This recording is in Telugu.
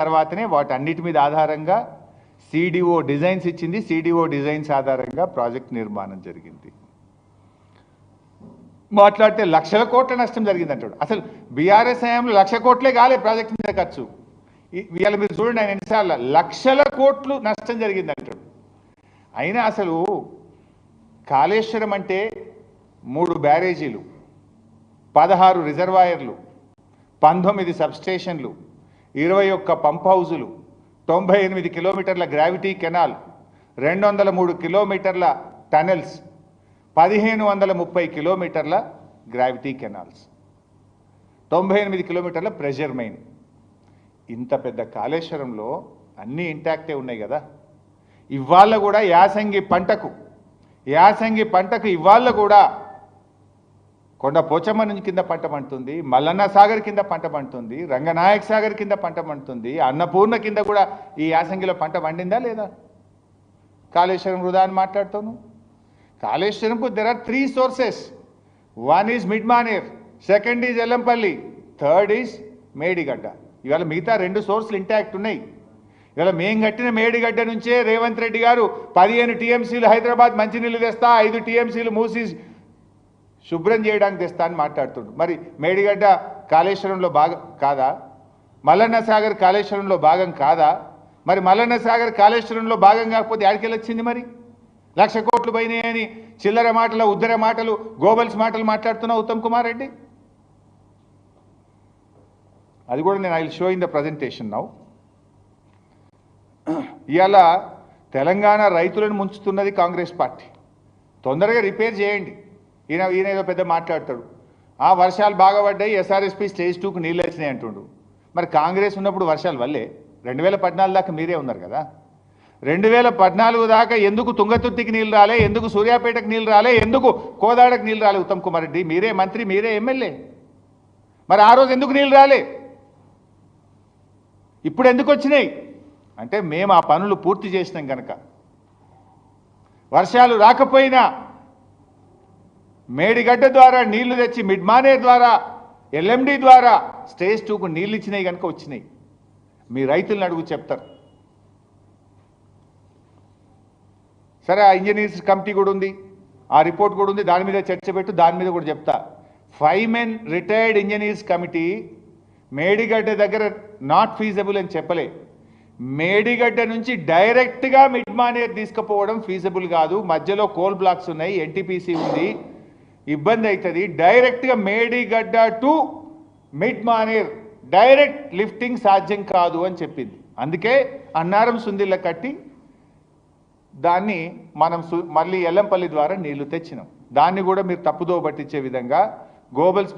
తర్వాతనే వాటి అన్నిటి మీద ఆధారంగా సిడిఓ డిజైన్స్ ఇచ్చింది. సిడిఓ డిజైన్స్ ఆధారంగా ప్రాజెక్ట్ నిర్మాణం జరిగింది. మాట్లాడితే లక్షల కోట్ల నష్టం జరిగింది అంటాడు అసలు బీఆర్ఎస్ హయాంలో లక్ష కోట్లే కాలే ప్రాజెక్ట్ మీద ఖర్చు. ఇవాళ మీరు చూడండి ఆయన ఎన్నిసార్లు లక్షల కోట్లు నష్టం జరిగింది అంటాడు అయినా అసలు కాళేశ్వరం అంటే మూడు బ్యారేజీలు పదహారు రిజర్వాయర్లు పంతొమ్మిది సబ్స్టేషన్లు ఇరవై ఒక్క పంప్ హౌజులు తొంభై ఎనిమిది కిలోమీటర్ల గ్రావిటీ కెనాల్ రెండు వందల మూడు కిలోమీటర్ల టనెల్స్ పదిహేను వందల ముప్పై కిలోమీటర్ల గ్రావిటీ కెనాల్స్. తొంభై ఎనిమిది కిలోమీటర్ల ప్రెషర్ మెయిన్. ఇంత పెద్ద కాళేశ్వరంలో అన్నీ ఇంటాక్టే ఉన్నాయి కదా. ఇవాళ కూడా యాసంగి పంటకు యాసంగి పంటకు ఇవాళ కూడా కొండ పోచమ్మ నుంచి కింద పంట పండుతుంది మల్లన్న సాగర్ కింద పంట పండుతుంది రంగనాయక్ సాగర్ కింద పంట పండుతుంది అన్నపూర్ణ కింద కూడా ఈ యాసంగిలో పంట పండిందా లేదా? కాళేశ్వరం వృధా అని మాట్లాడుతాను. కాళేశ్వరంకు there are three sources one is Mid Manair second is Yellampalli third is Medigadda ఇవాళ మిగతా రెండు సోర్సులు ఇంటాక్ట్ ఉన్నాయి. ఇవాళ మేం కట్టిన మేడిగడ్డ నుంచే రేవంత్ రెడ్డి గారు పదిహేను టీఎంసీలు హైదరాబాద్ మంచినీళ్ళు తెస్తా ఐదు టీఎంసీలు మూసి శుభ్రం చేయడానికి తెస్తా అని మాట్లాడుతుండు. మరి మేడిగడ్డ కాళేశ్వరంలో భాగం కాదా? మల్లన్న సాగర్ కాళేశ్వరంలో భాగం కాదా? మరి మల్లన్న సాగర్ కాళేశ్వరంలో భాగం కాకపోతే ఆడికెళ్ళి వచ్చింది మరి? లక్ష కోట్లు పోయినాయని చిల్లర మాటలు ఉద్దర మాటలు గోబల్స్ మాటలు మాట్లాడుతున్న ఉత్తమ్ కుమార్ రెడ్డి? అది కూడా నేను I show in the presentation now. ఇవాళ తెలంగాణ రైతులను ముంచుతున్నది కాంగ్రెస్ పార్టీ. తొందరగా రిపేర్ చేయండి. ఈయన ఈయన ఏదో పెద్ద మాట్లాడతాడు. ఆ వర్షాలు బాగా పడ్డాయి ఎస్ఆర్ఎస్పీ స్టేజ్ టూకు నీళ్ళు వచ్చినాయి అంటుండు. మరి కాంగ్రెస్ ఉన్నప్పుడు వర్షాలు వల్లే రెండు వేల పద్నాలుగు దాకా మీరే ఉన్నారు కదా. రెండు వేల పద్నాలుగు దాకా ఎందుకు తుంగతుర్తికి నీళ్ళు రాలే ఎందుకు సూర్యాపేటకు నీళ్ళు రాలే ఎందుకు కోదాడకు నీళ్ళు రాలే? ఉత్తమ్ కుమార్ రెడ్డి మీరే మంత్రి మీరే ఎమ్మెల్యే. మరి ఆ రోజు ఎందుకు నీళ్ళు రాలే? ఇప్పుడు ఎందుకు వచ్చినాయి? అంటే మేము ఆ పనులు పూర్తి చేసినాం కనుక వర్షాలు రాకపోయినా మేడిగడ్డ ద్వారా నీళ్ళు తెచ్చి మిడ్మానే ద్వారా ఎల్ఎండి ద్వారా స్టేజ్ టూకు నీళ్ళు ఇచ్చినాయి కనుక వచ్చినాయి. మీ రైతులను అడుగు చెప్తారు. సరే ఆ ఇంజనీర్స్ కమిటీ కూడా ఉంది ఆ రిపోర్ట్ కూడా ఉంది దాని మీద చర్చ పెట్టు దాని మీద కూడా చెప్తా. Five men retired engineers committee Medigadda దగ్గర నాట్ ఫీజబుల్ అని చెప్పలే. మేడిగడ్డ నుంచి డైరెక్ట్గా మిడ్మానేర్ తీసుకుపోవడం ఫీజబుల్ కాదు. మధ్యలో కోల్ బ్లాక్స్ ఉన్నాయి ఎన్టీపీసీ ఉంది. ఇబ్బంది అవుతుంది డైరెక్ట్గా Medigadda to Mid Manair direct lifting సాధ్యం కాదు అని చెప్పింది. అందుకే అన్నారం సుందిల్ల కట్టి దాన్ని మనం మళ్ళీ ఎల్లంపల్లి ద్వారా నీళ్ళు తెచ్చినాం. దాన్ని కూడా మీరు తప్పుదో పట్టించే విధంగా గోబల్స్